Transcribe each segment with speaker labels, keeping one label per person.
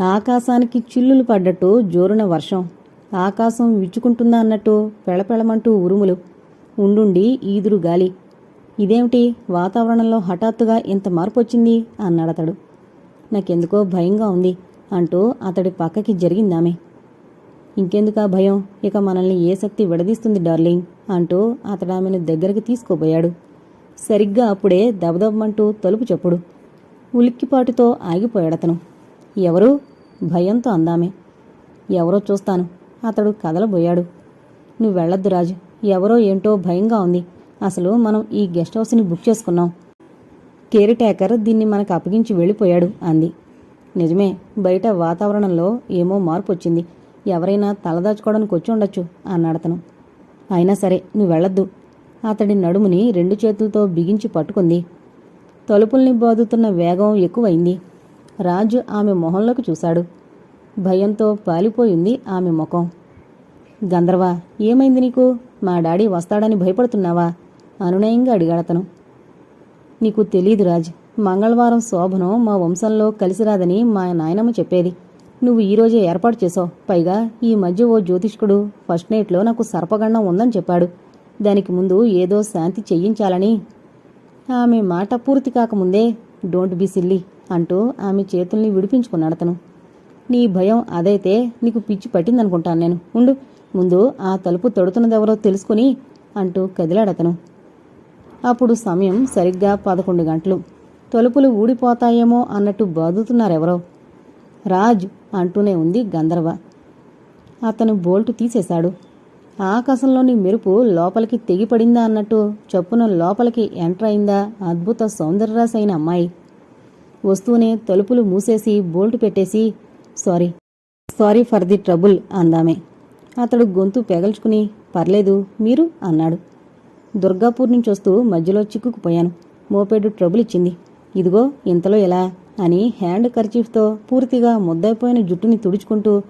Speaker 1: ఆకాశానికి చిల్లులు పడ్డట్టు జోరున వర్షం. ఆకాశం విచ్చుకుంటుందా అన్నట్టు పెళపెళమంటూ ఉరుములు. ఉండుండి ఈదురు గాలి. ఇదేమిటి వాతావరణంలో హఠాత్తుగా ఇంత మార్పు వచ్చింది అన్నాడతడు. నాకెందుకో భయంగా ఉంది అంటూ అతడి పక్కకి జరిగిందామె. ఇంకెందుకా భయం? ఇక మనల్ని ఏ శక్తి విడదీస్తుంది డార్లింగ్? అంటూ అతడు ఆమెను దగ్గరికి తీసుకోబోయాడు. సరిగ్గా అప్పుడే దబదబమంటూ తలుపు చెప్పుడు. ఉలిక్కిపాటుతో ఆగిపోయాడతను. ఎవరు? భయంతో అందామే. ఎవరో చూస్తాను. అతడు కదలబోయాడు. నువ్వు వెళ్ళొద్దు రాజు. ఎవరో ఏంటో భయంగా ఉంది. అసలు మనం ఈ గెస్ట్ హౌస్ని బుక్ చేసుకున్నాం. కేర్ టేకర్ దీన్ని మనకు అప్పగించి వెళ్ళిపోయాడు అంది. నిజమే బయట వాతావరణంలో ఏమో మార్పు వచ్చింది. ఎవరైనా తలదాచుకోవడానికి వచ్చి ఉండొచ్చు అన్నాడతను అయినా సరే నువ్వు వెళ్ళొద్దు. అతడి నడుముని రెండు చేతులతో బిగించి పట్టుకుంది. తలుపుల్ని బాదుతున్న వేగం ఎక్కువైంది. రాజు ఆమె మొహంలోకి చూశాడు. భయంతో పాలిపోయింది ఆమె ముఖం. గంధర్వ ఏమైంది నీకు? మా డాడీ వస్తాడని భయపడుతున్నావా? అనునయంగా అడిగాడతను నీకు తెలియదు రాజ్. మంగళవారం శోభనం మా వంశంలో కలిసిరాదని మా నాయనమ్మ చెప్పేది. నువ్వు ఈరోజే ఏర్పాటు చేసావు పైగా ఈ మధ్య ఓ జ్యోతిష్కుడు ఫస్ట్ నైట్లో నాకు సర్పగండం ఉందని చెప్పాడు. దానికి ముందు ఏదో శాంతి చెయ్యించాలని ఆమె మాట పూర్తి కాకముందే. Don't be silly. అంటూ ఆమె చేతుల్ని విడిపించుకున్నాడతను నీ భయం అదైతే నీకు పిచ్చి పట్టిందనుకుంటాను నేను. ఉండు ముందు ఆ తలుపు తొడుతున్నదెవరో తెలుసుకుని అంటూ కదిలాడతను అప్పుడు సమయం సరిగ్గా పదకొండు గంటలు. తలుపులు ఊడిపోతాయేమో అన్నట్టు బాదుతున్నారెవరో. రాజ్ అంటూనే ఉంది గంధర్వ. అతను బోల్టు తీసేశాడు. ఆకాశంలోని మెరుపు లోపలికి తెగిపడిందా అన్నట్టు చప్పున లోపలికి ఎంటర్ అయిందా అద్భుత సౌందర్యరాశైన అయిన అమ్మాయి. వస్తూనే తలుపులు మూసేసి బోల్టు పెట్టేసి sorry sorry for the trouble అందామే. అతడు గొంతు పెగల్చుకుని పర్లేదు మీరు అన్నాడు. దుర్గాపూర్ నుంచి వస్తూ మధ్యలో చిక్కుకుపోయాను. మోపేడు ట్రబుల్ ఇచ్చింది. ఇదిగో ఇంతలో ఎలా? అని హ్యాండ్ కర్చీఫ్తో పూర్తిగా ముద్దైపోయిన జుట్టుని తుడుచుకుంటూ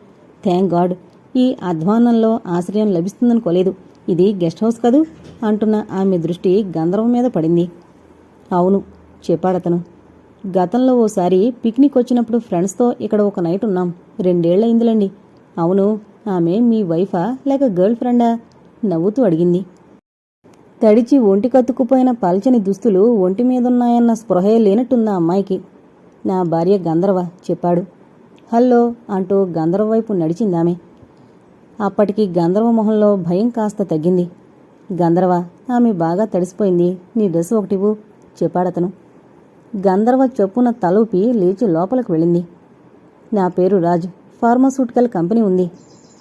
Speaker 1: థ్యాంక్ గాడ్ ఈ అధ్వానంలో ఆశ్రయం లభిస్తుందనుకోలేదు ఇది గెస్ట్ హౌస్ కదూ? అంటున్న ఆమె దృష్టి గంధర్వం మీద పడింది. అవును చెప్పాడతను. గతంలో ఓసారి పిక్నిక్ వచ్చినప్పుడు ఫ్రెండ్స్తో ఇక్కడ ఒక నైట్ ఉన్నాం. రెండేళ్ళయిందిలేండి. అవును ఆమె మీ వైఫా లేక గర్ల్ ఫ్రెండా? నవ్వుతూ అడిగింది. తడిచి ఒంటి కత్తుకుపోయిన పల్చని దుస్తులు ఒంటి మీదున్నాయన్న స్పృహే లేనట్టుందా అమ్మాయికి? నా భార్య గంధర్వ చెప్పాడు. హల్లో అంటూ గంధర్వ వైపు నడిచిందామె. అప్పటికి గంధర్వ మొహంలో భయం కాస్త తగ్గింది. గంధర్వ ఆమె బాగా తడిసిపోయింది. నీ డ్రెస్ ఒకటివు చెప్పాడతను. గంధర్వ చొప్పున తలూపి లేచి లోపలికి వెళ్ళింది. నా పేరు రాజ్. ఫార్మాసూటికల్ కంపెనీ ఉంది.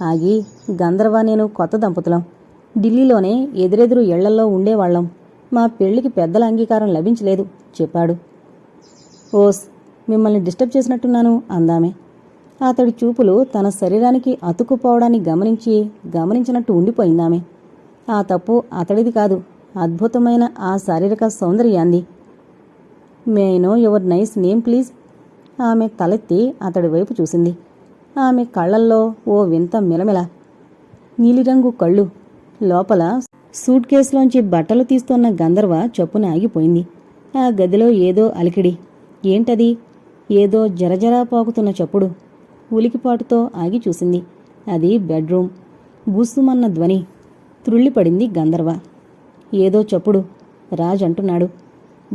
Speaker 1: ఆగి గంధర్వ నేను కొత్త దంపతులం. ఢిల్లీలోనే ఎదురెదురు ఇళ్ళల్లో ఉండేవాళ్ళం మా పెళ్ళికి పెద్దల అంగీకారం లభించలేదు చెప్పాడు. ఓస్ మిమ్మల్ని డిస్టర్బ్ చేసినట్టున్నాను అందామే. అతడి చూపులు తన శరీరానికి అతుక్కుపోవడాన్ని గమనించి గమనించినట్టు ఉండిపోయిందామె. ఆ తప్పు అతడిది కాదు అద్భుతమైన ఆ శారీరక సౌందర్యాన్ని. May know your nice name please ఆమె తలెత్తి అతడి వైపు చూసింది. ఆమె కళ్ళల్లో ఓ వింత మిలమిల. నీలిరంగు కళ్ళు. లోపల సూట్ కేసులోంచి బట్టలు తీస్తున్న గంధర్వ చప్పున ఆగిపోయింది. ఆ గదిలో ఏదో అలికిడి. ఏంటది? ఏదో జరజరా పాకుతున్న చప్పుడు. ఉలికిపాటుతో ఆగి చూసింది. అది బెడ్రూమ్. బుస్సుమన్న ధ్వని. త్రుళ్ళిపడింది గంధర్వ. ఏదో చప్పుడు. రాజ్ అంటున్నాడు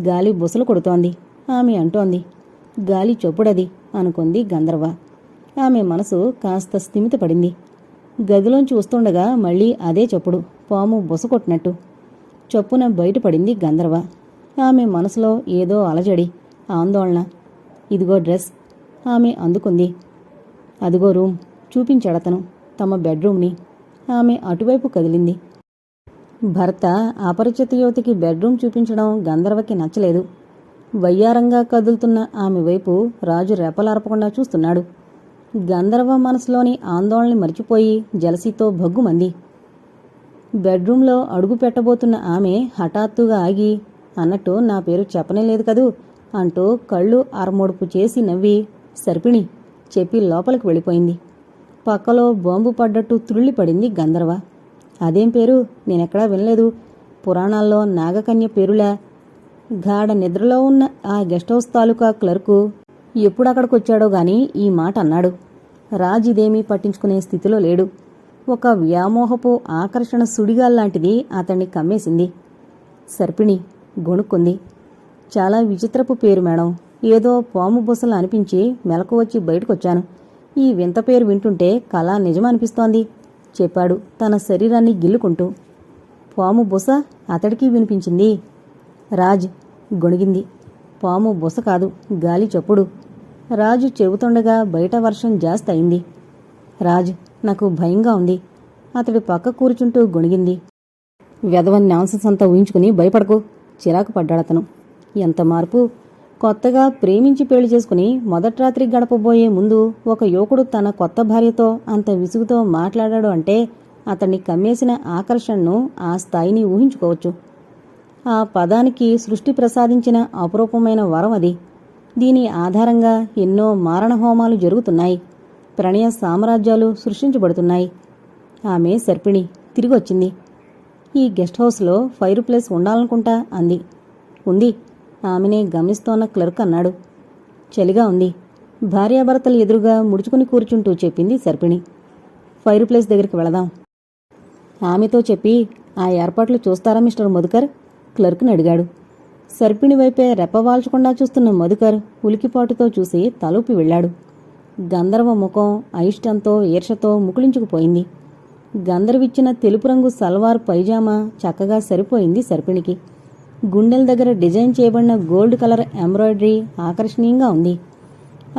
Speaker 1: గాలి బుసలు కొడుతోంది. ఆమె అంటోంది గాలి చొప్పుడది అనుకుంది గంధర్వ. ఆమె మనసు కాస్త స్థిమితపడింది. గదిలోంచి వస్తుండగా మళ్ళీ అదే చప్పుడు పాము బుస కొట్టినట్టు. చొప్పున బయటపడింది గంధర్వ. ఆమె మనసులో ఏదో అలజడి ఆందోళన. ఇదిగో డ్రెస్ ఆమె అందుకుంది. అదిగో రూమ్ చూపించాడతను తమ బెడ్రూమ్ని. ఆమె అటువైపు కదిలింది. భర్త అపరిచిత యువతికి బెడ్రూమ్ చూపించడం గంధర్వకి నచ్చలేదు. వయ్యారంగా కదులుతున్న ఆమె వైపు రాజు రెపలార్పకుండా చూస్తున్నాడు. గంధర్వ మనసులోని ఆందోళనని మర్చిపోయి జలసితో భగ్గుమంది. బెడ్రూంలో అడుగు పెట్టబోతున్న ఆమె హఠాత్తుగా ఆగి అన్నట్టు నా పేరు చెప్పనే లేదు కదూ అంటూ కళ్ళు అరమోడుపు చేసి నవ్వి సర్పిణి చెప్పి లోపలికి వెళ్ళిపోయింది. పక్కలో బాంబు పడ్డట్టు తుళ్ళిపడింది గంధర్వ. అదేం పేరు? నేనెక్కడా వినలేదు. పురాణాల్లో నాగకన్య పేరులా. గాఢ నిద్రలో ఉన్న ఆ గెస్ట్ హౌస్ తాలూకా క్లర్కు ఎప్పుడు అక్కడికొచ్చాడో గాని ఈ మాట అన్నాడు. రాజ్ ఇదేమీ పట్టించుకునే స్థితిలో లేడు. ఒక వ్యామోహపు ఆకర్షణ సుడిగాల్లాంటిది అతన్ని కమ్మేసింది. సర్పిణి గొణుక్కుంది. చాలా విచిత్రపు పేరు మేడం. ఏదో పాము బుసలు అనిపించి మెలకు వచ్చి బయటకొచ్చాను. ఈ వింత పేరు వింటుంటే కళ నిజమనిపిస్తోంది. చెప్పాడు. తన శరీరాన్ని గిల్లుకుంటూ. పాము బుస అతడికి వినిపించింది. రాజ్ గొణిగింది. పాము బుస కాదు గాలి చప్పుడు. రాజు చెబుతుండగా బయట వర్షం జాస్తి అయింది రాజ్ నాకు భయంగా ఉంది. అతడు పక్క కూర్చుంటూ గొణిగింది. వెధవన్ నాన్సెన్స్ అంతా ఊహించుకుని భయపడకు చిరాకు పడ్డాడతను. ఎంత మార్పు? కొత్తగా ప్రేమించి పెళ్ళి చేసుకుని మొదటి రాత్రి గడపబోయే ముందు ఒక యువకుడు తన కొత్త భార్యతో అంత విసుగుతో మాట్లాడాడు అంటే అతన్ని కమ్మేసిన ఆకర్షణను ఆ స్థాయిని ఊహించుకోవచ్చు. ఆ పదానికి సృష్టి ప్రసాదించిన అపురూపమైన వరం అది. దీని ఆధారంగా ఎన్నో మారణహోమాలు జరుగుతున్నాయి. ప్రణయ సామ్రాజ్యాలు సృష్టించబడుతున్నాయి. ఆమె సర్పిణి తిరిగొచ్చింది. ఈ గెస్ట్ హౌస్లో ఫైర్ ప్లేస్ ఉండాలనుకుంటా అంది. ఉంది. ఆమెనే గమనిస్తోన్న క్లర్క్ అన్నాడు. చలిగా ఉంది. భార్యాభర్తలు ఎదురుగా ముడుచుకుని కూర్చుంటూ చెప్పింది సర్పిణి. ఫైర్ ప్లేస్ దగ్గరికి వెళదాం. ఆమెతో చెప్పి ఆ ఏర్పాట్లు చూస్తారా మిస్టర్ మధుకర్? క్లర్క్ని అడిగాడు. సర్పిణి వైపే రెప్పవాల్చకుండా చూస్తున్న మధుకర్ ఉలికిపాటుతో చూసి తలూపి వెళ్ళాడు. గంధర్వ ముఖం అయిష్టంతో ఈర్షతో ముకుళించుకుపోయింది. గంధర్విచ్చిన తెలుపు రంగు సల్వార్ పైజామా చక్కగా సరిపోయింది సర్పిణికి. గుండెల దగ్గర డిజైన్ చేయబడిన గోల్డ్ కలర్ ఎంబ్రాయిడరీ ఆకర్షణీయంగా ఉంది.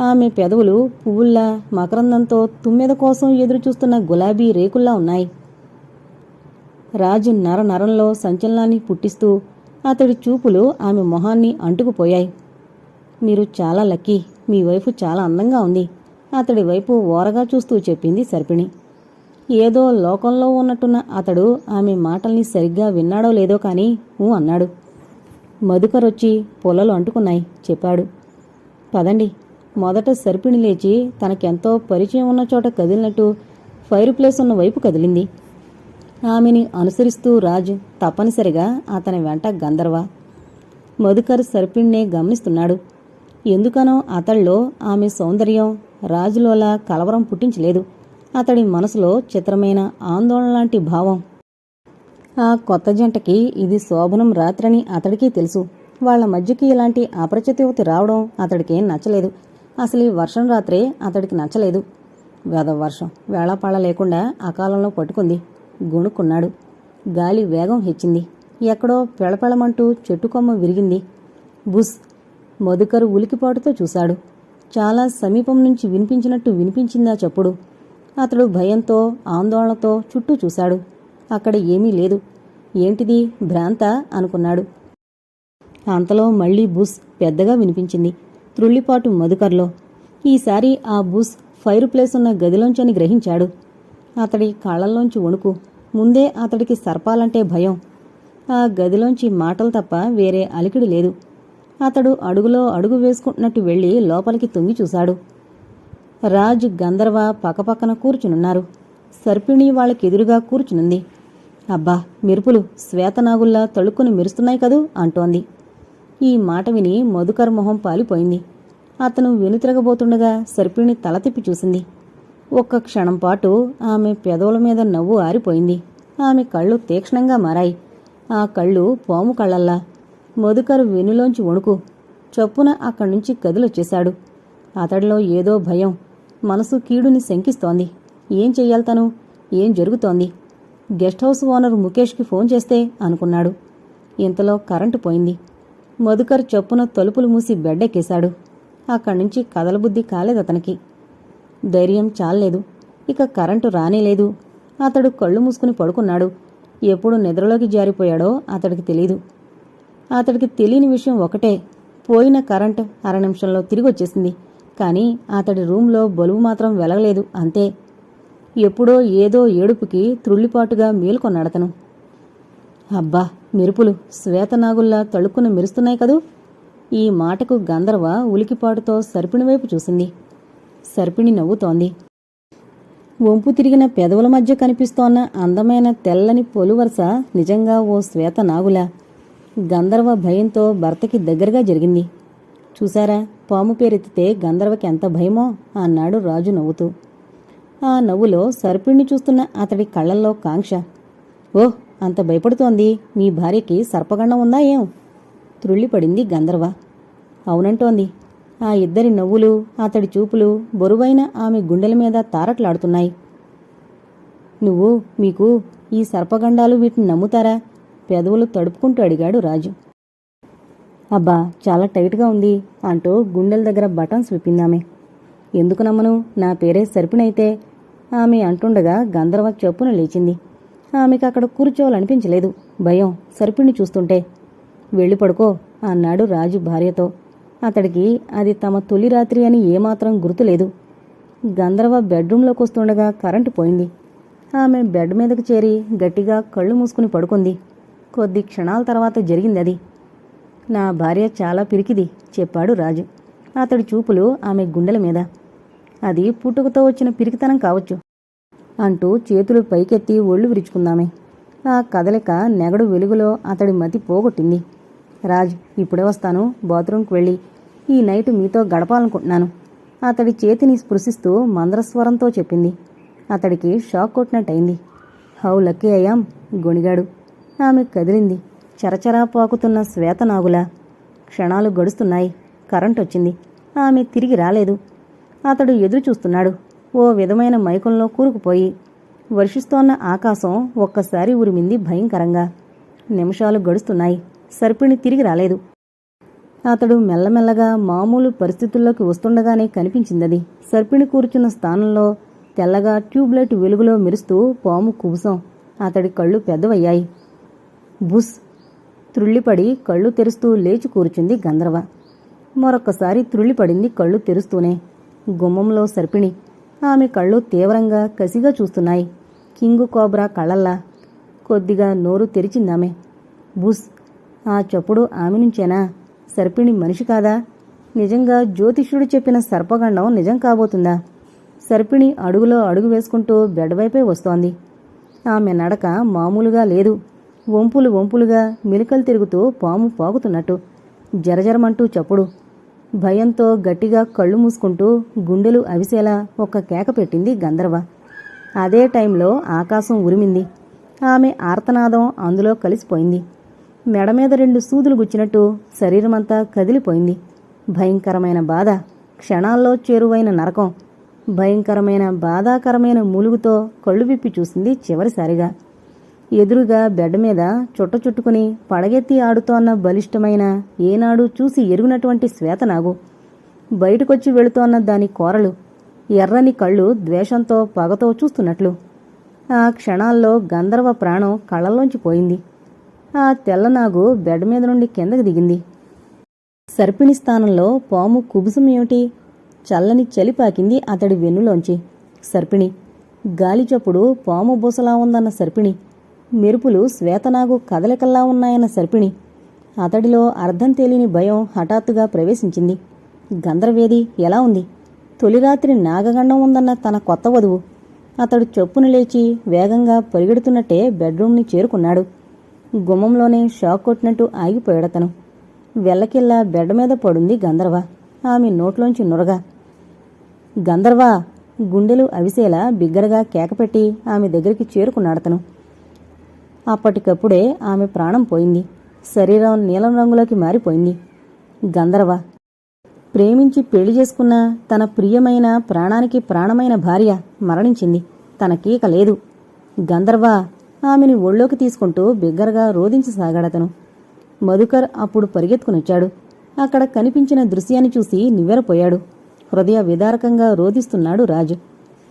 Speaker 1: ఆమె పెదవులు పువ్వుల్లా మకరందంతో తుమ్మెద కోసం ఎదురుచూస్తున్న గులాబీ రేకుల్లా ఉన్నాయి. రాజు నర నరంలో సంచలనాన్ని పుట్టిస్తూ అతడి చూపులు ఆమె మొహాన్ని అంటుకుపోయాయి. మీరు చాలా లక్కీ మీ వైపు చాలా అందంగా ఉంది. అతడి వైపు ఓరగా చూస్తూ చెప్పింది సర్పిణి. ఏదో లోకంలో ఉన్నట్టున్న అతడు ఆమె మాటల్ని సరిగ్గా విన్నాడో లేదో కానీ ఊ అన్నాడు. మధుకరొచ్చి పొలలు అంటుకున్నాయి చెప్పాడు. పదండి. మొదట సర్పిణి లేచి తనకెంతో పరిచయం ఉన్న చోట కదిలినట్టు ఫైర్ ప్లేస్ ఉన్న వైపు కదిలింది. ఆమెని అనుసరిస్తూ రాజు తప్పనిసరిగా అతని వెంట గంధర్వ మధుకర్ సర్పిణ్ణే గమనిస్తున్నాడు. ఎందుకనో అతడిలో ఆమె సౌందర్యం రాజులోలా కలవరం పుట్టించలేదు. అతడి మనసులో చిత్రమైన ఆందోళన లాంటి భావం ఆ కొత్త జంటకి ఇది శోభనం రాత్రని అతడికి తెలుసు. వాళ్ళ మధ్యకి ఇలాంటి అపరిచితవతి రావడం అతడికేం నచ్చలేదు. అసలు ఈ వర్షం రాత్రే అతడికి నచ్చలేదు. వేద వర్షం వేళాపాళ లేకుండా అకాలంలో పట్టుకుంది. గుణుకున్నాడు గాలి వేగం హెచ్చింది. ఎక్కడో పెళపెళమంటూ చెట్టు కొమ్మ విరిగింది. బుస్! మధుకరు ఉలికిపాటుతో చూశాడు. చాలా సమీపం నుంచి వినిపించినట్టు వినిపించిందా చెప్పుడు. అతడు భయంతో ఆందోళనతో చుట్టూ చూశాడు. అక్కడ ఏమీ లేదు. ఏంటిది? భ్రాంత? అనుకున్నాడు. అంతలో మళ్ళీ బూస్ పెద్దగా వినిపించింది. త్రుళ్ళిపాటు మధుకర్లో. ఈసారి ఆ బూస్ ఫైర్ ప్లేస్ ఉన్న గదిలోంచని గ్రహించాడు. అతడి కళ్ళల్లోంచి వణుకు. ముందే అతడికి సర్పాలంటే భయం. ఆ గదిలోంచి మాటలు తప్ప వేరే అలికిడి లేదు. అతడు అడుగులో అడుగు వేసుకుంటున్నట్టు వెళ్ళి లోపలికి తొంగి చూశాడు. రాజ్ గంధర్వ పక్కపక్కన కూర్చునున్నారు. సర్పిణి వాళ్ళకెదురుగా కూర్చునుంది. అబ్బా మెరుపులు శ్వేతనాగుల్లా తళుక్కుని మెరుస్తున్నాయి కదూ అంటోంది. ఈ మాట విని మధుకర్ మొహం పాలిపోయింది. అతను వెనుతిరగబోతుండగా సర్పిణి తల తిప్పి చూసింది. ఒక్క క్షణం పాటు ఆమె పెదవుల మీద నవ్వు ఆరిపోయింది. ఆమె కళ్ళు తీక్షణంగా మారాయి. ఆ కళ్ళు పాము కళ్ళల్లా. మధుకరు వెనులోంచి వణుకు. చొప్పున అక్కడి నుంచి కదిలొచ్చేశాడు. అతడిలో ఏదో భయం. మనసు కీడుని శంకిస్తోంది. ఏం చెయ్యాలి తను? ఏం జరుగుతోంది? గెస్ట్ హౌస్ ఓనర్ ముఖేష్కి ఫోన్ చేస్తే అనుకున్నాడు. ఇంతలో కరెంటు పోయింది. మధుకర్ చొప్పున తలుపులు మూసి బెడ్డెక్కేశాడు. అక్కడి నుంచి కదలబుద్ధి కాలేదు అతనికి. ధైర్యం చాలలేదు. ఇక కరెంటు రానేలేదు అతడు కళ్ళు మూసుకుని పడుకున్నాడు. ఎప్పుడు నిద్రలోకి జారిపోయాడో అతడికి తెలీదు. అతడికి తెలియని విషయం ఒకటే. పోయిన కరెంట్ అర నిమిషంలో తిరిగి వచ్చేసింది కానీ అతడి రూంలో బలుబు మాత్రం వెలగలేదు. అంతే. ఎప్పుడో ఏదో ఏడుపుకి త్రుళ్ళిపాటుగా మేలుకొన్నాడతను. అబ్బా మెరుపులు శ్వేతనాగుల్లా తళుక్కున మెరుస్తున్నాయి కదూ? ఈ మాటకు గంధర్వ ఉలికిపాటుతో సర్పిణి వైపు చూసింది. సర్పిణి నవ్వుతోంది. వంపు తిరిగిన పెదవుల మధ్య కనిపిస్తోన్న అందమైన తెల్లని పొలువరస నిజంగా ఓ శ్వేత నాగులా గంధర్వ భయంతో భర్తకి దగ్గరగా జరిగింది. చూసారా పాము పేరెత్తితే గంధర్వకి ఎంత భయమో అన్నాడు రాజు నవ్వుతూ. ఆ నవ్వులో సర్పిణ్ణి చూస్తున్న అతడి కళ్ళల్లో కాంక్ష. ఓహ్ అంత భయపడుతోంది. మీ భార్యకి సర్పగండం ఉందా ఏం? త్రుళ్ళిపడింది గంధర్వ. అవునంటోంది. ఆ ఇద్దరి నవ్వులు అతడి చూపులు బరువైన ఆమె గుండెల మీద తారట్లాడుతున్నాయి. నువ్వు మీకు ఈ సర్పగండాలు వీటిని నమ్ముతారా? పెదవులు తడుపుకుంటూ అడిగాడు రాజు. అబ్బా చాలా టైట్గా ఉంది అంటూ గుండెల దగ్గర బటన్స్ విప్పిందామే. ఎందుకు నమ్మను? నా పేరే సరిపినైతే ఆమె అంటుండగా గంధర్వ చెప్పున లేచింది. ఆమెకు అక్కడ కూర్చోవాలనిపించలేదు. భయం సరిపిణి చూస్తుంటే. వెళ్ళి పడుకో అన్నాడు రాజు భార్యతో. అతడికి అది తమ తొలి రాత్రి అని ఏమాత్రం గుర్తులేదు. గంధర్వ బెడ్రూంలోకి వస్తుండగా కరెంటు పోయింది. ఆమె బెడ్ మీదకు చేరి గట్టిగా కళ్ళు మూసుకుని పడుకుంది. కొద్ది క్షణాల తర్వాత జరిగింది అది. నా భార్య చాలా పిరికిది చెప్పాడు రాజు. అతడి చూపులు ఆమె గుండెల మీద. అది పుట్టుకతో వచ్చిన పిరికితనం కావచ్చు. అంటూ చేతులు పైకెత్తి ఒళ్ళు విరుచుకుందామే. ఆ కదలిక నెగడు వెలుగులో అతడి మతి పోగొట్టింది. రాజ్ ఇప్పుడే వస్తాను. బాత్రూంకి వెళ్ళి ఈ నైట్ మీతో గడపాలనుకుంటున్నాను. అతడి చేతిని స్పృశిస్తూ మంద్రస్వరంతో చెప్పింది. అతడికి షాక్ కొట్టినట్టయింది. హౌ లక్కీ అయ్యాం గొణిగాడు. ఆమె కదిలింది. చరచరా పాకుతున్న శ్వేతనాగులా క్షణాలు గడుస్తున్నాయి. కరెంట్ వచ్చింది ఆమె తిరిగి రాలేదు. అతడు ఎదురు చూస్తున్నాడు ఓ విధమైన మైకంలో కూరుకుపోయి వర్షిస్తోన్న ఆకాశం ఒక్కసారి ఉరిమింది భయంకరంగా. నిమిషాలు గడుస్తున్నాయి. సర్పిణి తిరిగి రాలేదు. అతడు మెల్లమెల్లగా మామూలు పరిస్థితుల్లోకి వస్తుండగానే కనిపించిందది. సర్పిణి కూర్చున్న స్థానంలో తెల్లగా ట్యూబ్లైట్ వెలుగులో మెరుస్తూ పాము కుబుసం అతడి కళ్ళు పెద్దవయ్యాయి. బుస్! త్రుళ్ళిపడి కళ్ళు తెరుస్తూ లేచి కూర్చుంది గంధర్వ. మరొక్కసారి త్రుళ్ళిపడింది కళ్ళు తెరుస్తూనే. గుమ్మంలో సర్పిణి ఆమె కళ్ళు తీవ్రంగా కసిగా చూస్తున్నాయి. కింగు కోబ్రా కళ్ళల్లా కొద్దిగా నోరు తెరిచిందామె. బుస్ ఆ చప్పుడు ఆమె నుంచేనా? సర్పిణి మనిషి కాదా? నిజంగా జ్యోతిష్యుడు చెప్పిన సర్పగండం నిజం కాబోతుందా? సర్పిణి అడుగులో అడుగు వేసుకుంటూ బెడ్ వైపే వస్తోంది. ఆమె నడక మామూలుగా లేదు. వంపులు వంపులుగా మిలికలు తిరుగుతూ పాము పాకుతున్నట్టు. జరజరమంటూ చప్పుడు. భయంతో గట్టిగా కళ్ళు మూసుకుంటూ గుండెలు అవిసేలా ఒక్క కేక పెట్టింది గంధర్వ. అదే టైంలో ఆకాశం ఉరిమింది. ఆమె ఆర్తనాదం అందులో కలిసిపోయింది. మెడ మీద రెండు సూదులు గుచ్చినట్టు శరీరమంతా కదిలిపోయింది. భయంకరమైన బాధ క్షణాల్లో చేరువైన నరకం భయంకరమైన బాధాకరమైన మూలుగుతో కళ్ళు విప్పి చూసింది చివరిసారిగా. ఎదురుగా బెడ్ మీద చుట్ట చుట్టుకుని పడగెత్తి ఆడుతోన్న బలిష్టమైన ఏనాడు చూసి ఎరుగినటువంటి శ్వేతనాగు బయటకొచ్చి వెళుతోన్న దాని కోరలు ఎర్రని కళ్ళు ద్వేషంతో పగతో చూస్తున్నట్లు. ఆ క్షణాల్లో గంధర్వ ప్రాణం కళ్ళల్లోంచి పోయింది. ఆ తెల్లనాగు బెడ్ మీద నుండి కిందకి దిగింది. సర్పిణి స్థానంలో పాము కుబుసం ఏమిటి? చల్లని చలి పాకింది అతడి వెన్నులోంచి. సర్పిణి గాలి చప్పుడు పాము బుసలా ఉందన్న సర్పిణి మెరుపులు శ్వేతనాగు కదలికల్లా ఉన్నాయన్న సర్పిణి. అతడిలో అర్థం తెలియని భయం హఠాత్తుగా ప్రవేశించింది. గంధర్వేది ఎలా ఉంది? తొలి రాత్రి నాగగండం ఉందన్న తన కొత్త వధువు. అతడు చొప్పున లేచి వేగంగా పరిగెడుతున్నట్టే బెడ్రూమ్ని చేరుకున్నాడు. గుమ్మంలోనే షాక్ కొట్టినట్టు ఆగిపోయాడతను. వెళ్ళకిల్లా బెడ్ మీద పడుంది గంధర్వ. ఆమె నోట్లోంచి నురగా. గంధర్వా! గుండెలు అవిసేలా బిగ్గరగా కేకపెట్టి ఆమె దగ్గరికి చేరుకున్నాడతను. అప్పటికప్పుడే ఆమె ప్రాణం పోయింది. శరీరం నీలం రంగులోకి మారిపోయింది. గంధర్వ ప్రేమించి పెళ్ళి చేసుకున్న తన ప్రియమైన ప్రాణానికి ప్రాణమైన భార్య మరణించింది. తనకీక లేదు. గంధర్వ ఆమెని ఒళ్ళోకి తీసుకుంటూ బిగ్గరగా రోధించసాగాడతను. మధుకర్ అప్పుడు పరిగెత్తుకునొచ్చాడు. అక్కడ కనిపించిన దృశ్యాన్ని చూసి నివ్వెరపోయాడు. హృదయ విదారకంగా రోధిస్తున్నాడు రాజు.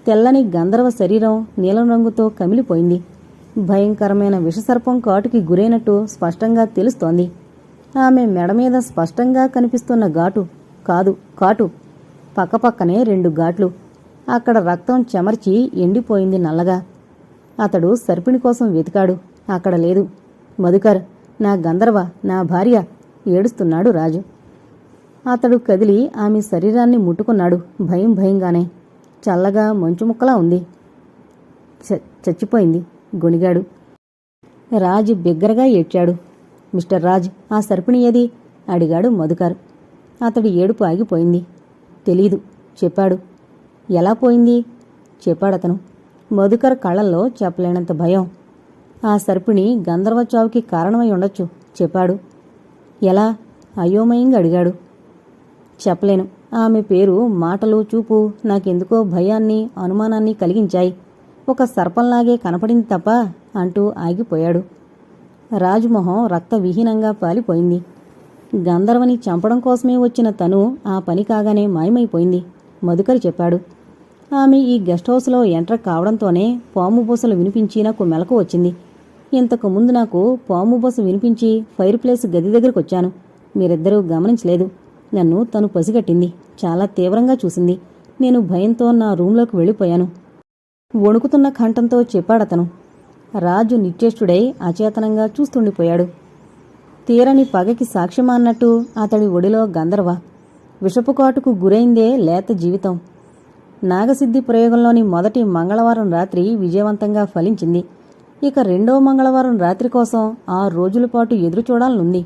Speaker 1: తెల్లని గంధర్వ శరీరం నీలం రంగుతో కమిలిపోయింది. భయంకరమైన విషసర్పం కాటుకి గురైనట్టు స్పష్టంగా తెలుస్తోంది. ఆమె మెడ మీద స్పష్టంగా కనిపిస్తున్న ఘాటు కాదు కాటు. పక్కపక్కనే రెండు ఘాట్లు. అక్కడ రక్తం చెమర్చి ఎండిపోయింది నల్లగా. అతడు సర్పిణి కోసం వెతికాడు. అక్కడ లేదు. మధుకర్ నా గంధర్వ నా భార్య ఏడుస్తున్నాడు రాజు. అతడు కదిలి ఆమె శరీరాన్ని ముట్టుకున్నాడు. భయం భయంగానే. చల్లగా మంచు ముక్కలా ఉంది చచ్చిపోయింది. గొణిగాడు. రాజు బిగ్గరగా ఏడ్చాడు. మిస్టర్ రాజ్ ఆ సర్పిణి ఏది? అడిగాడు మధుకర్. అతడి ఏడుపు ఆగిపోయింది. తెలీదు చెప్పాడు. ఎలా పోయింది? చెప్పాడతను మధుకర్ కళ్ళల్లో చెప్పలేనంత భయం. ఆ సర్పిణి గంధర్వ చావుకి కారణమై ఉండొచ్చు చెప్పాడు. ఎలా? అయోమయంగా అడిగాడు. చెప్పలేను. ఆమె పేరు మాటలు చూపు నాకెందుకో భయాన్ని అనుమానాన్ని కలిగించాయి. ఒక సర్పంలాగే కనపడింది తప్ప అంటూ ఆగిపోయాడు. రాజుమొహం రక్తవిహీనంగా పాలిపోయింది. గంధర్వని చంపడం కోసమే వచ్చిన తను ఆ పని కాగానే మాయమైపోయింది మధుకరి చెప్పాడు. ఆమె ఈ గెస్ట్ హౌస్లో ఎంటర్ కావడంతోనే పాము బూసలు వినిపించి నాకు మెలకు వచ్చింది. ఇంతకు ముందు నాకు పాము బూస వినిపించి ఫైర్ ప్లేస్ గది దగ్గరకు వచ్చాను. మీరిద్దరూ గమనించలేదు. నన్ను తను పసిగట్టింది. చాలా తీవ్రంగా చూసింది. నేను భయంతో నా రూంలోకి వెళ్ళిపోయాను. వణుకుతున్న కంఠంతో చెప్పాడతను. రాజు నిత్యేష్టుడై అచేతనంగా చూస్తుండిపోయాడు. తీరని పగకి సాక్ష్యమా అన్నట్టు అతడి ఒడిలో గంధర్వ విషపు కాటుకు గురైందే లేత జీవితం. నాగసిద్ధి ప్రయోగంలోని మొదటి మంగళవారం రాత్రి విజయవంతంగా ఫలించింది. ఇక రెండో మంగళవారం రాత్రి కోసం ఆరు రోజుల పాటు ఎదురు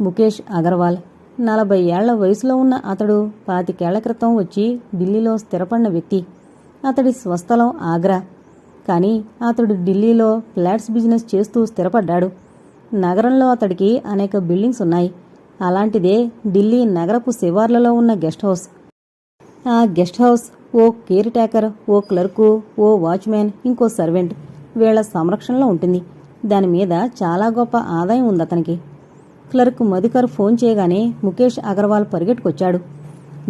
Speaker 1: ముఖేష్ అగర్వాల్ నలభై ఏళ్ళ వయసులో ఉన్న అతడు పాతికేళ్ళ క్రితం వచ్చి ఢిల్లీలో స్థిరపడిన వ్యక్తి. అతడి స్వస్థలం ఆగ్రా. కానీ అతడు ఢిల్లీలో ఫ్లాట్స్ బిజినెస్ చేస్తూ స్థిరపడ్డాడు. నగరంలో అతడికి అనేక బిల్డింగ్స్ ఉన్నాయి. అలాంటిదే ఢిల్లీ నగరపు శివార్లలో ఉన్న గెస్ట్ హౌస్. ఆ గెస్ట్ హౌస్ ఓ కేర్ టేకర్ ఓ క్లర్కు ఓ వాచ్మ్యాన్ ఇంకో సర్వెంట్ వీళ్ళ సంరక్షణలో ఉంటుంది. దాని మీద చాలా గొప్ప ఆదాయం ఉంది అతనికి. క్లర్క్ మధుకర్ ఫోన్ చేయగానే ముఖేష్ అగర్వాల్ పరిగెట్టుకొచ్చాడు.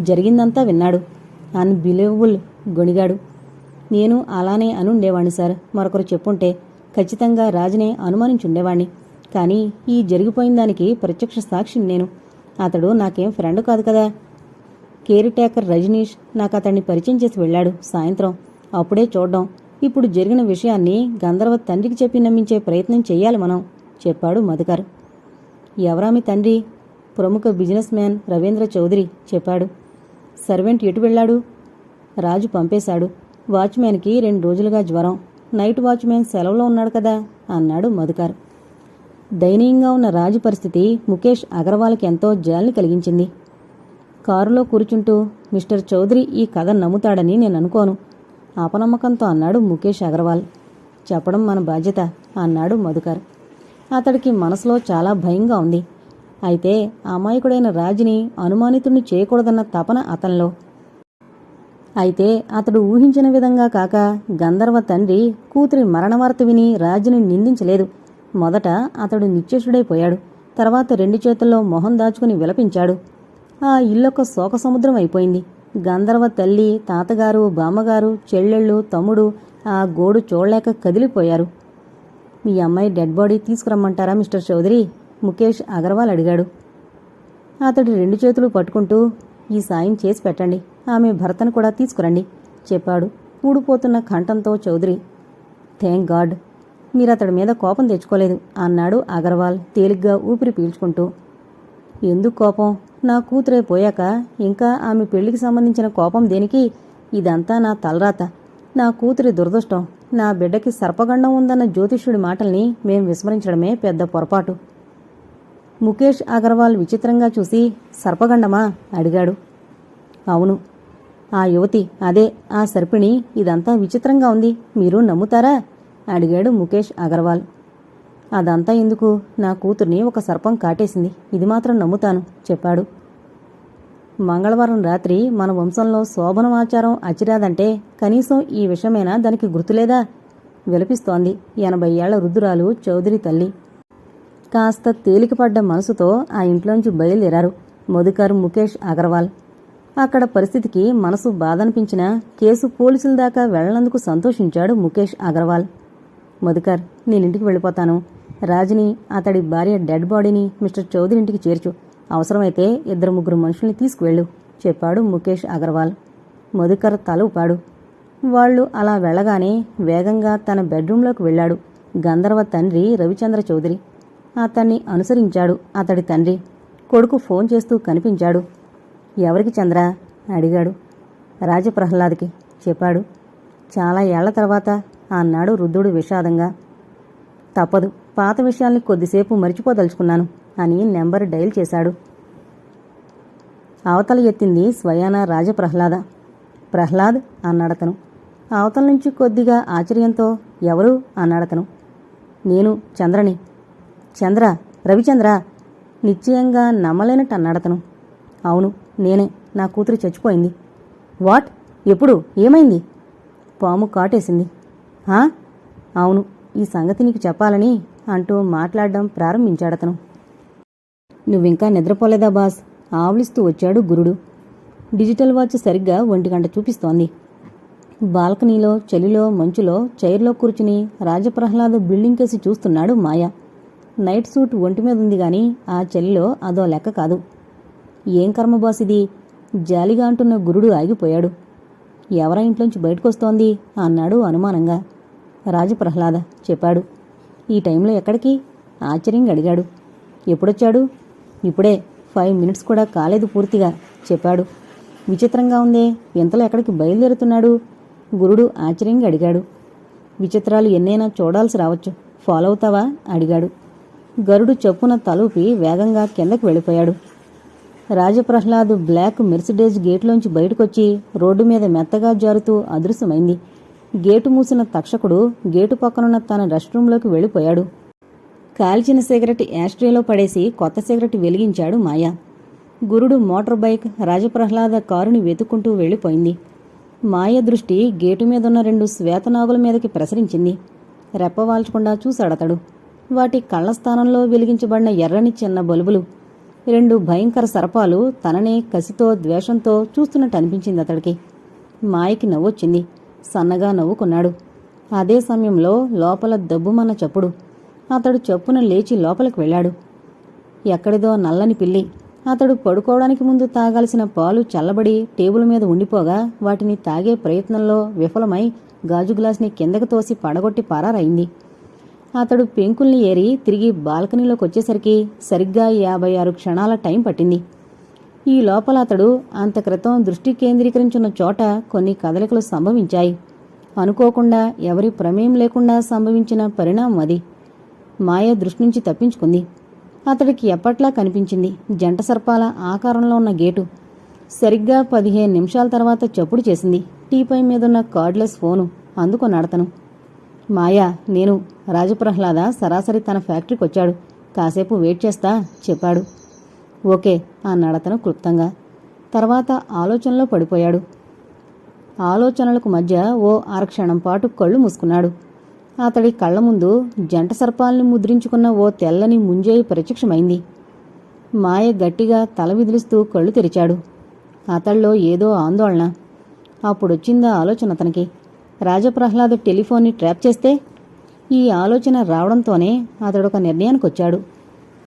Speaker 1: జరిగిందంతా విన్నాడు. అన్బిలీవబుల్ గొణిగాడు. నేను అలానే అనుండేవాణ్ణి సార్. మరొకరు చెప్పుంటే ఖచ్చితంగా రాజునే అనుమానించుండేవాణ్ణి. కానీ ఈ జరిగిపోయిన దానికి ప్రత్యక్ష సాక్షిని నేను. అతడు నాకేం ఫ్రెండ్ కాదు కదా. కేర్ టేకర్ రజనీష్ నాకు అతన్ని పరిచయం చేసి వెళ్ళాడు సాయంత్రం. అప్పుడే చూడ్డం. ఇప్పుడు జరిగిన విషయాన్ని గంధర్వ తండ్రికి చెప్పి నమ్మించే ప్రయత్నం చేయాలి మనం చెప్పాడు మధుకర్. ఎవరామి తండ్రి? ప్రముఖ బిజినెస్ మ్యాన్ రవీంద్ర చౌదరి చెప్పాడు. సర్వెంట్ ఎటు వెళ్ళాడు? రాజు పంపేశాడు. వాచ్మ్యాన్కి రెండు రోజులుగా జ్వరం. నైట్ వాచ్మ్యాన్ సెలవులో ఉన్నాడు కదా అన్నాడు మధుకర్. దయనీయంగా ఉన్న రాజు పరిస్థితి ముఖేష్ అగర్వాల్కి ఎంతో జాలిని కలిగించింది. కారులో కూర్చుంటూ మిస్టర్ చౌదరి ఈ కథ నమ్ముతాడని నేను అనుకోను. అపనమ్మకంతో అన్నాడు ముఖేష్ అగర్వాల్. చెప్పడం మన బాధ్యత అన్నాడు మధుకర్. అతడికి మనసులో చాలా భయంగా ఉంది. అయితే అమాయకుడైన రాజుని అనుమానితుణ్ణి చేయకూడదన్న తపన అతనిలో. అయితే అతడు ఊహించిన విధంగా కాక గంధర్వ తండ్రి కూతురి మరణవార్త విని రాజుని నిందించలేదు. మొదట అతడు నిత్యశుడైపోయాడు తర్వాత రెండు చేతుల్లో మొహం దాచుకుని విలపించాడు. ఆ ఇల్లొక శోక సముద్రం అయిపోయింది. గంధర్వ తల్లి తాతగారు బామ్మగారు చెల్లెళ్ళు తమ్ముడు ఆ గోడు చూడలేక కదిలిపోయారు. మీ అమ్మాయి డెడ్ బాడీ తీసుకురమ్మంటారా మిస్టర్ చౌదరి? ముఖేష్ అగర్వాల్ అడిగాడు. అతడు రెండు చేతులు పట్టుకుంటూ ఈ సాయం చేసి పెట్టండి. ఆమె భర్తను కూడా తీసుకురండి చెప్పాడు ఊడిపోతున్న కంఠంతో చౌదరి. Thank God. మీరు అతడి మీద కోపం తెచ్చుకోలేదు అన్నాడు అగర్వాల్ తేలిగ్గా ఊపిరి పీల్చుకుంటూ. ఎందుకు కోపం? నా కూతురే పోయాక ఇంకా ఆమె పెళ్ళికి సంబంధించిన కోపం దేనికి? ఇదంతా నా తలరాత. నా కూతురి దురదృష్టం. నా బిడ్డకి సర్పగండం ఉందన్న జ్యోతిష్యుడి మాటల్ని మేం విస్మరించడమే పెద్ద పొరపాటు. ముఖేష్ అగర్వాల్ విచిత్రంగా చూసి సర్పగండమా? అడిగాడు. అవును. ఆ యువతి అదే ఆ సర్పిణి ఇదంతా విచిత్రంగా ఉంది. మీరు నమ్ముతారా? అడిగాడు ముఖేష్ అగర్వాల్. అదంతా ఎందుకు? నా కూతుర్ని ఒక సర్పం కాటేసింది. ఇది మాత్రం నమ్ముతాను చెప్పాడు. మంగళవారం రాత్రి మన వంశంలో శోభనమాచారం అచిరాదంటే కనీసం ఈ విషయమైనా దానికి గుర్తులేదా? విలపిస్తోంది. ఎనభై ఏళ్ళ రుద్దురాలు చౌదరి తల్లి. కాస్త తేలికపడ్డ మనసుతో ఆ ఇంట్లోంచి బయలుదేరారు మధుకర్ ముఖేష్ అగర్వాల్. అక్కడ పరిస్థితికి మనసు బాధనిపించినా కేసు పోలీసుల దాకా వెళ్ళనందుకు సంతోషించాడు ముఖేష్ అగర్వాల్. మధుకర్ నేనింటికి వెళ్ళిపోతాను. రాజుని అతడి భార్య డెడ్ బాడీని మిస్టర్ చౌదరి ఇంటికి చేర్చు. అవసరమైతే ఇద్దరు ముగ్గురు మనుషుల్ని తీసుకువెళ్ళు చెప్పాడు ముఖేష్ అగర్వాల్. మధుకర్ తల ఊపాడు. వాళ్ళు అలా వెళ్ళగానే వేగంగా తన బెడ్రూంలోకి వెళ్ళాడు గంధర్వ తండ్రి రవిచంద్ర చౌదరి. అతన్ని అనుసరించాడు అతడి తండ్రి. కొడుకు ఫోన్ చేస్తూ కనిపించాడు. ఎవరికి చంద్ర? అడిగాడు. రాజప్రహ్లాద్కి చెప్పాడు. చాలా ఏళ్ళ తర్వాత అన్నాడు రుద్రుడు విషాదంగా. తప్పదు పాత విషయాల్ని కొద్దిసేపు మరిచిపోదలుచుకున్నాను అని నెంబర్ డయల్ చేశాడు. అవతల ఎత్తింది స్వయాన రాజప్రహ్లాద. ప్రహ్లాద్ అన్నాడతను. అవతల నుంచి కొద్దిగా ఆశ్చర్యంతో ఎవరు? అన్నాడతను. నేను చంద్రని. చంద్ర రవిచంద్ర నిశ్చయంగా నమ్మలేనట్టు అన్నాడతను అవును నేనే నా కూతురు చచ్చిపోయింది. వాట్? ఎప్పుడు? ఏమైంది? పాము కాటేసింది. ఆ? అవును ఈ సంగతి నీకు చెప్పాలని అంటూ మాట్లాడడం ప్రారంభించాడతను నువ్వింకా నిద్రపోలేదా బాస్? ఆవలిస్తూ వచ్చాడు గురుడు. డిజిటల్ వాచ్ సరిగ్గా ఒంటి గంట చూపిస్తోంది. బాల్కనీలో చలిలో మంచులో చైర్లో కూర్చుని రాజప్రహ్లాద్ బిల్డింగ్ కేసి చూస్తున్నాడు మాయా. నైట్ సూట్ ఒంటి మీద ఉంది గాని ఆ చలిలో అదో లెక్క కాదు. ఏం కర్మ బాస్ ఇది? జాలిగా అంటున్న గురుడు ఆగిపోయాడు. ఎవరా ఇంట్లోంచి బయటకొస్తోంది? అన్నాడు అనుమానంగా. రాజప్రహ్లాద చెప్పాడు. ఈ టైంలో ఎక్కడికి? ఆశ్చర్యంగా అడిగాడు. ఎప్పుడొచ్చాడు? ఇప్పుడే. ఫైవ్ మినిట్స్ కూడా కాలేదు పూర్తిగా చెప్పాడు. విచిత్రంగా ఉందే. ఇంతలో ఎక్కడికి బయలుదేరుతున్నాడు? గురుడు ఆశ్చర్యంగా అడిగాడు. విచిత్రాలు ఎన్నైనా చూడాల్సి రావచ్చు. ఫాలో అవుతావా? అడిగాడు. గరుడు చొప్పున తలూపి వేగంగా కిందకు వెళ్ళిపోయాడు. రాజప్రహ్లాదు బ్లాక్ మెర్సిడేజ్ గేట్లోంచి బయటకొచ్చి రోడ్డు మీద మెత్తగా జారుతూ అదృశ్యమైంది. గేటు మూసిన తక్షకుడు గేటు పక్కనున్న తన రెస్ట్రూంలోకి వెళ్ళిపోయాడు. కాల్చిన సిగరెట్ యాస్ట్రేలో పడేసి కొత్త సిగరెట్ వెలిగించాడు మాయా. గురుడు మోటార్ బైక్ రాజప్రహ్లాద కారుని వెతుక్కుంటూ వెళ్ళిపోయింది. మాయ దృష్టి గేటు మీదున్న రెండు శ్వేతనాగుల మీదకి ప్రసరించింది. రెప్పవాల్చకుండా చూశాడతడు. వాటి కళ్ళ స్థానంలో వెలిగించబడిన ఎర్రని చిన్న బలుబులు. రెండు భయంకర సర్పాలు తననే కసితో ద్వేషంతో చూస్తున్నట్టు అనిపించింది అతడికి. మాయకి నవ్వొచ్చింది సన్నగా నవ్వుకున్నాడు. అదే సమయంలో లోపల దబ్బుమన్న చప్పుడు. అతడు చప్పున లేచి లోపలికి వెళ్ళాడు. ఎక్కడిదో నల్లని పిల్లి. అతడు పడుకోవడానికి ముందు తాగాల్సిన పాలు చల్లబడి టేబుల్ మీద ఉండిపోగా వాటిని తాగే ప్రయత్నంలో విఫలమై గాజు గ్లాస్ని కిందకు తోసి పడగొట్టి పరారైంది. అతడు పెంకుల్ని ఏరి తిరిగి బాల్కనీలోకి వచ్చేసరికి సరిగ్గా యాభై ఆరు క్షణాల టైం పట్టింది. ఈ లోపల అతడు అంత క్రితం దృష్టి కేంద్రీకరించిన చోట కొన్ని కదలికలు సంభవించాయి. అనుకోకుండా ఎవరి ప్రమేయం లేకుండా సంభవించిన పరిణామం అది. మాయ దృష్టి నుంచి తప్పించుకుంది. అతడికి ఎప్పట్లా కనిపించింది? జంట సర్పాల ఆకారంలో ఉన్న గేటు. సరిగ్గా పదిహేను నిమిషాల తర్వాత చప్పుడు చేసింది. టీపై మీదున్న కార్డ్లెస్ ఫోను అందుకొన్నాడతను. మాయా నేను రాజప్రహ్లాద సరాసరి తన ఫ్యాక్టరీకి వచ్చాడు. కాసేపు వెయిట్ చేస్తా చెప్పాడు. ఓకే అన్నాడతను క్లుప్తంగా. తర్వాత ఆలోచనలో పడిపోయాడు. ఆలోచనలకు మధ్య ఓ అరక్షణం పాటు కళ్ళు మూసుకున్నాడు. అతడి కళ్ళ ముందు జంట సర్పాల్ని ముద్రించుకున్న ఓ తెల్లని ముంజేయి ప్రత్యక్షమైంది. మాయ గట్టిగా తల విదిలిస్తూ కళ్ళు తెరిచాడు. అతడిలో ఏదో ఆందోళన. అప్పుడొచ్చిందా ఆలోచన అతనికి. రాజప్రహ్లాద్ టెలిఫోన్ని ట్రాప్ చేస్తే ఈ ఆలోచన రావడంతోనే అతడొక నిర్ణయానికి వచ్చాడు